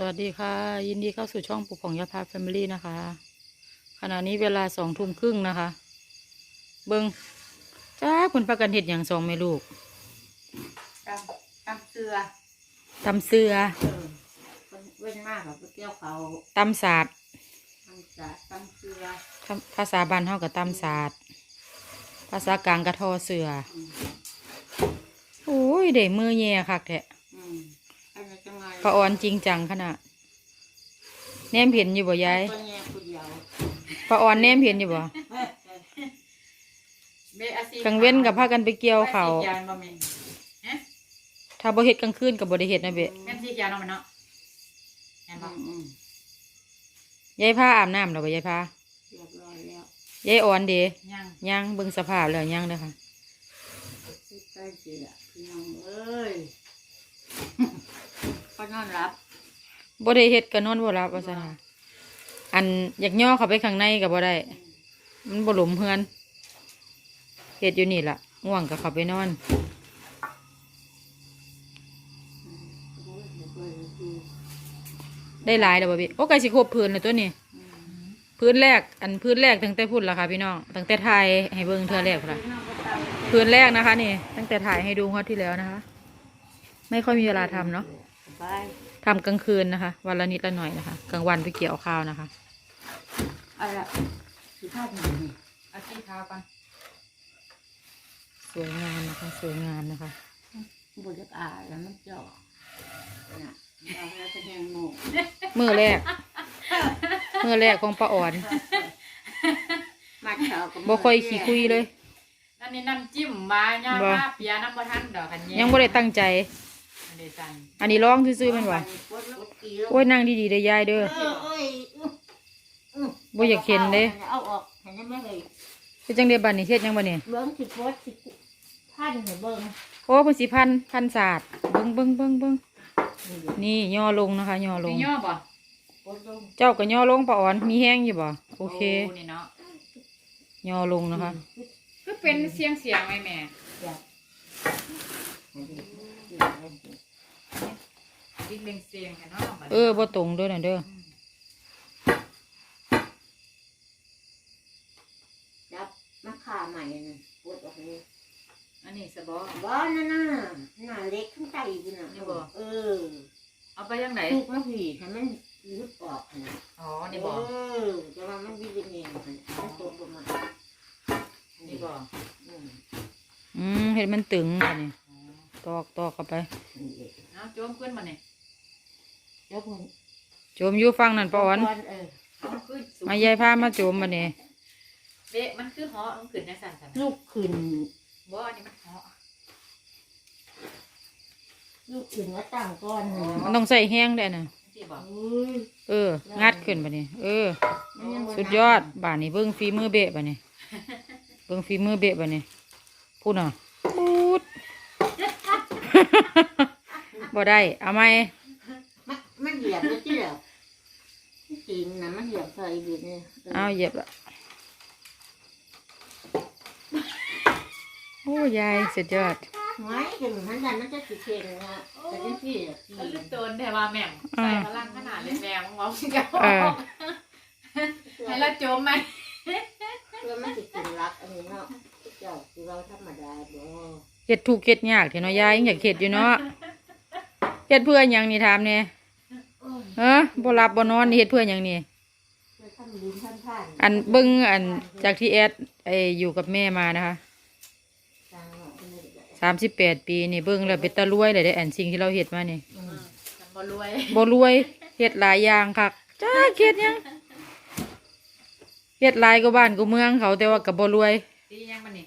สวัสดีค่ะ ยินดีเข้าสู่ช่องปุกของยาพาแฟมิลี่นะคะ ขณะนี้เวลาสองทุ่มครึ่งนะคะ เบิงจ้าคุณพากันเห็ดอย่างสองแม่ลูกตำตำเสือตำเสือเออมันเว้นมากกับเกี่ยวเขาตำศาสตร์ตำจะตำเสือคำภาษาบ้านเฮากับตำศาสตร์ภาษากลางกระทอเสืออืมโอ้ยเด็มือแย่คักแท้ อืมอันนี้จังไงปะออนจริงจังขนาดแนมเห็นอยู่บ่ยายตัวแง่ผู้เดียวปะออนแนมเห็นอยู่บ่เบอาซีกลางเว้นกับพากันไปเกี่ยวเขาวแม่นสีขียนบ่แม่นฮะถ้าบ่เฮ็ดกลางคืนกับบ่ได้เฮ็ดนะเบะแม่นสีเขียวเนาะมันเนาะแม่นบ่อืมยายพาอาบน้ำหรอบ่ยายพาเรียบร้อยแล้วยายอ่อนเด้ยังย่างเบิ่งสภาพแล้วย่างเด้อค่ะใกล้สิละพี่น้องเอ้ย ก็นอนรับบ่ได้เฮ็ดก็นอนบ่หลับว่าซั่นค่ะอันอยากย่อเข้าไปข้างในก็บ่ได้ มันบ่หลุมเฮือนเฮ็ดอยู่นี่ล่ะง่วงก็เข้าไปนอนได้หลายแล้วบ่พี่โอ้ไก่สิครบพื้นแล้วตัวนี้พื้นแรก อันพื้นแรกตั้งแต่พุ่นล่ะค่ะพี่น้องตั้งแต่ถ่ายให้เบิ่งเทื่อแรกล่ะพื้นแรกนะคะนี่ ตั้งแต่ถ่ายให้ดูงวดที่แล้วนะคะ ไม่ค่อยมีเวลาทำเนาะ ทำกลางคืนนะคะ วันละนิดละหน่อยนะคะ กลางวันไปเกี่ยวข้าวนะคะเอะไรสีผ้าหนึ่งนี่เอาสีขาวกันสวยงามนะคะ สวยงามนะคะบุญอ่าแล้วมันเจาะน่ะเอาแล้วจะยังโง่มือแรกมือแรกของป้าอ่อนมาเช้าก็บ่ค่อยขี้คุยเลยอันนี้น้ำจิ้มมาย่าบ่ว่าเปียน้ำบ่ทันดอกคันแยังบ่ได้ตั้งใจ อันนี้จันอันนี้ร้องซื่อๆแมันว่าโอ้ยนั่งดีๆได้อยายเด้อเออเอ้ยอื้ออื้อบ่อยากเห็นเด้เอาออกเห็นไหมเลยเป็นจังได๋บัดนี้เฮ็ดหยังบัดนี้เบิ้งสิโพสสิพันให้เบิ้งโอ้เพิ่นสิพันพันศาสตร์เบิ่งเบิ่งเบิ่งเบิ่งนี่ย่อลงนะคะย่อลมีงย่อบ่โพสลงเจ้าก็ย่อลงป้าอ่อนมีแห้งอยู่บ่โอเคนี่เนาะย่อลงนะคะคือเป็นเสียงเสียงไหมแม่ อยากดิ้งเป็นเสียงกันเนาะบัดเออบ่ตรงเด้อน่ะเด้อจับมะขาใหม่น่ะโพสออกเลยอันนี้สะบอบ้านนั่นน่ะหน้าเล็กข้างใต้อยู่น่ะนี่บ่เออ เอาไปยังไหนลูกมะผีให้มันลุดออกนะอ๋อนี่บ่เออจะว่ามันวิเองมันตกลงมานี่บ่อืมอืมเฮ็ดมันตึงบัดนี้ ตอกตอกเข้าไปนี่เองเอาโจมขึ้นมาเนี่ยแล้วคนโจมอยู่ฟังนั่นป้าอ่อนเออเอาขึ้นสูงมายายพามาโจมบัดนี้เบะมันคือเหาะมันขึ้นในสั่นสั่นลูกขึ้นบ่อันนี้มันเหาะลูกขึ้นแล้วตั้งก้อนหนึ่งมันต้องใส่แห้งได้น่ะสิบ่อุ้ยเออ งัดขึ้นบัดนี้เออ มันยังบ่สุดยอดบ้านนี้เบิ่งฝีมือเบะบัดนี้เบิ่งฝีมือเบะบัดนี้พูดน่ะพูด บ่ได้ เอาไหมมันมันเหยียบเลยที่เดียวจริงนะมันเหยียบใส่ดินเนี่ยเอาเหยียบละโอ้ยายสุดยอดไว้ถึงมันดันมันจะสิเข่งนะแต่ที่ที่มันลึกโตนแต่ว่าแม่งใส่พลังขนาดเลยแม่งมองกันเออให้เราโจมไหมเพื่อมันสิกินรักอันนี้เนาะเจ้าคือเราธรรมดาบ่เฮ็ดถูกข์เฮ็ดยากเถอะเนาะยายยังอยากเฮ็ดอยู่เนาะ เฮ็ดเพื่อหยังนี่ถามแหน่โอ้ยเอ้อบ่หลับบ่นอนนี่เฮ็ดเพื่อหยังนี่เราทำลิ้นท่านท่านอันเบิ่งอันจากที่แอดไออยู่กับแม่มานะคะจางเนาะเป็นเลยได้สามสิบแปดปีนี่เบิ่งแล้วเป็นตะรวยเลยได้ออันสิ่งที่เราเฮ็ดมานี่อืมมันบ่รวยบ่รวยเฮ็ดหลายอย่างคักจ้าเฮ็ดหยังเฮ็ดหลายก็บ้านก็เมืองเขาแต่ว่าก็บ่รวยดียังมันนี่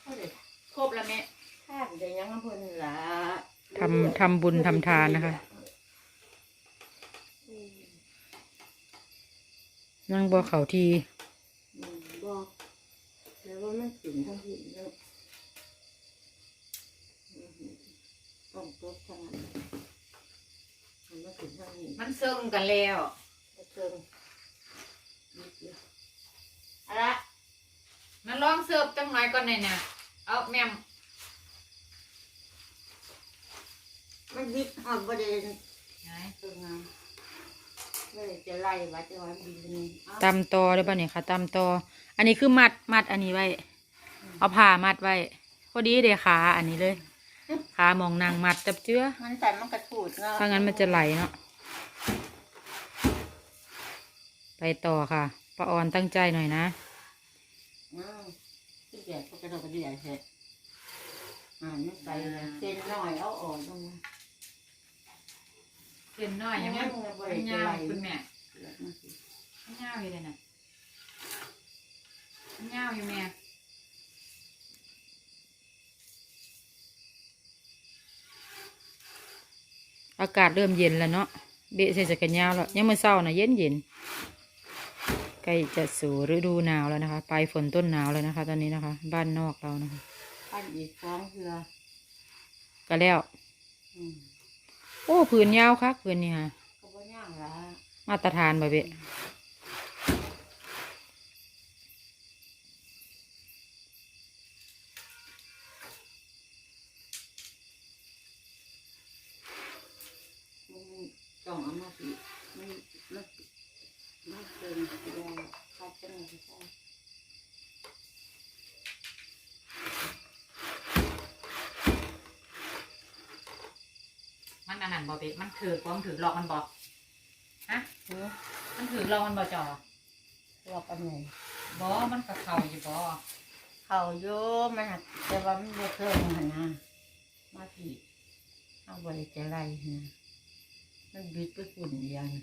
เขาเลยครบแล้วแม่ท่านเดี๋ยวยังเพิ่นละ ทำทำบุญทำทานนะคะยังบ่เข้าทีอืมบอกแล้วว่ามันถึงทั้งหินแล้วอืมต้องตบทั้งนั้นมันมาถึงทั้งหินมันซึมกันแล้วจะเชิงนิดเดียวเอาละมันลองเสิร์ฟจังหน่อยก่อนเนี่ยนะเอาแม่ มมันบิดหอดประเด็นไงตัวงามเลยจะไล่วัดจะวันดินนี่เอาตำตอได้ป่ะเนี่ยค่ะตำตอ อันนี้คือมัดมัดอันนี้ไว้ เอาผ้ามัดไว้พอดีเดขาอันนี้เลยขามองนางมัดจับเจื้อมันใส่มันกระถูดเนาะถ้างั้นมันจะไหลเนาะไปต่อค่ะป้าออนตั้งใจหน่อยนะอ้าวที่เดียดก็กระโดดกระเดียดเสร็จอ่าไม่ใส่เลยเส้นน้อยเอาออกตรงนี้ เส้นน้อยยังไม่ไม่ยาวคุณแม่แล้วมันสิไม่ยาวอยู่เลยน่ะไม่ยาวอยู่แม่อากาศเริ่มเย็นแล้วเนาะเบะใส่จักรยาวแล้วยังเมื่อเช้านะเย็นเย็นใกล้จะสู่ฤดูหนาวแล้วนะคะปลายฝนต้นหนาวแล้วนะคะ ตอนนี้นะคะ บ้านนอกเรานะคะปั้นอีกฟองเสือก็แล้วอืม โอ้ผืนยาวคักผืนนี่ค่ะก็บ่ย่างละมาตรฐานบ่เบะ มันต้องเอามาสิมันมันมันเกินตัวขาดจังเลยใช่ มั นอันนั้นบอเบะมันถือความถือหลอกมันบอกฮะเออมันถือหลอกมันบอจอรอบอันไหนบอมันกับเขาอยู่บอเขาโยมันหักแต่ว่ามันบ่เคยหันนะมาสิเอาบริจะไรนะมันบิดไปฝุ่นเดียวนี่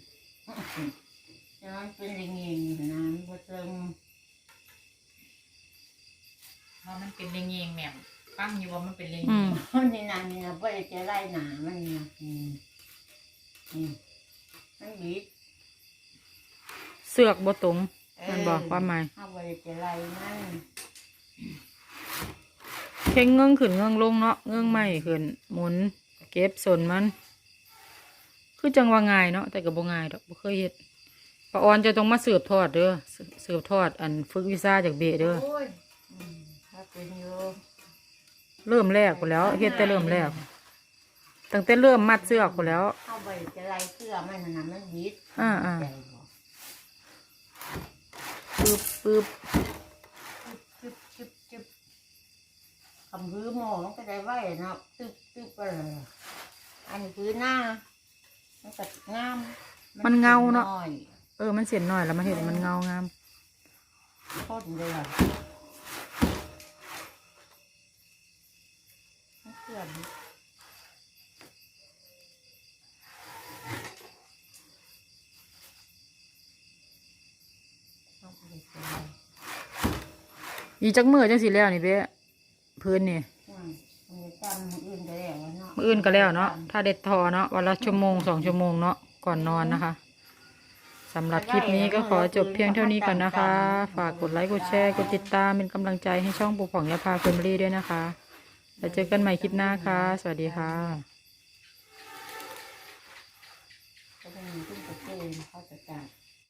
แต่มันเป็นอย่างงี้นะมันบ่เติมเพราะมันเป็นเลียงเงแหม่ม ฟังอยู่ว่ามันเป็นเลียงอืมมันนี่นะนี่นะบริจะไรหนามันนี่นะอืมอืมมันบิดเสือกบ่ตรงมันบอกว่าหมายเอาบริจะไรมันเข่งเงื่งขึ้นเงื่งลงเนาะเงื่งไม่ขึ้นหมุน เก็บส่วนมัน คือจังว่าง่ายเนาะแต่ก็บ่ง่ายดอกบ่เคยเฮ็ดป้าออนจะต้องมาสืบทอดเด้อสืสืบทอดอันฝึกวิชาจากเบะเด้อโอ้ยอืมถ้าเป็นอยู่ เริ่มแรกไปแล้วเฮ็ดแต่เริ่มแรก ตั้งแต่เริ่มมัดเสือกไปแล้วเอาบริจะไรเสื้อมันน่ะนะมันบิดอ่าอ่า ใจบ่ปึ๊บปึ๊บจึ๊บจึ๊บจึ๊บคำพื้นหมอมันก็ได้ไหวเนาะตึ๊บตึ๊บไปเลยอันนี้พื้นหน้ามันก็งามมันเงาเนาะ อยเออ มันเสียนหน่อยแล้วมาเห็นมันเงางาม โคตรเลยอะ มันเสื่อมเอาไปเลยจ้ะอีจักมือจังสิแล้วนี่เบ้พื้นนี่อืมมันจะจำมื้ออื่นก็ได้แล้วเนาะมื้ออื่นก็แล้วเนาะถ้าเด็ดทอเนาะวันละชั่วโมงสองชั่วโมงเนาะก่อนนอนนะคะสำหรับคลิปนี้ก็ขอจบเพียงเท่านี้ก่อนนะคะ ฝากกดไลค์กดแชร์กดติดตามเป็นกำลังใจให้ช่องปูผ่องยาพาเฟมิลี่ด้วยนะคะ แล้วเจอกันใหม่คลิปหน้าค่ะ สวัสดีค่ะก็จะมีขึ้นประเทศเขาจะจ่าย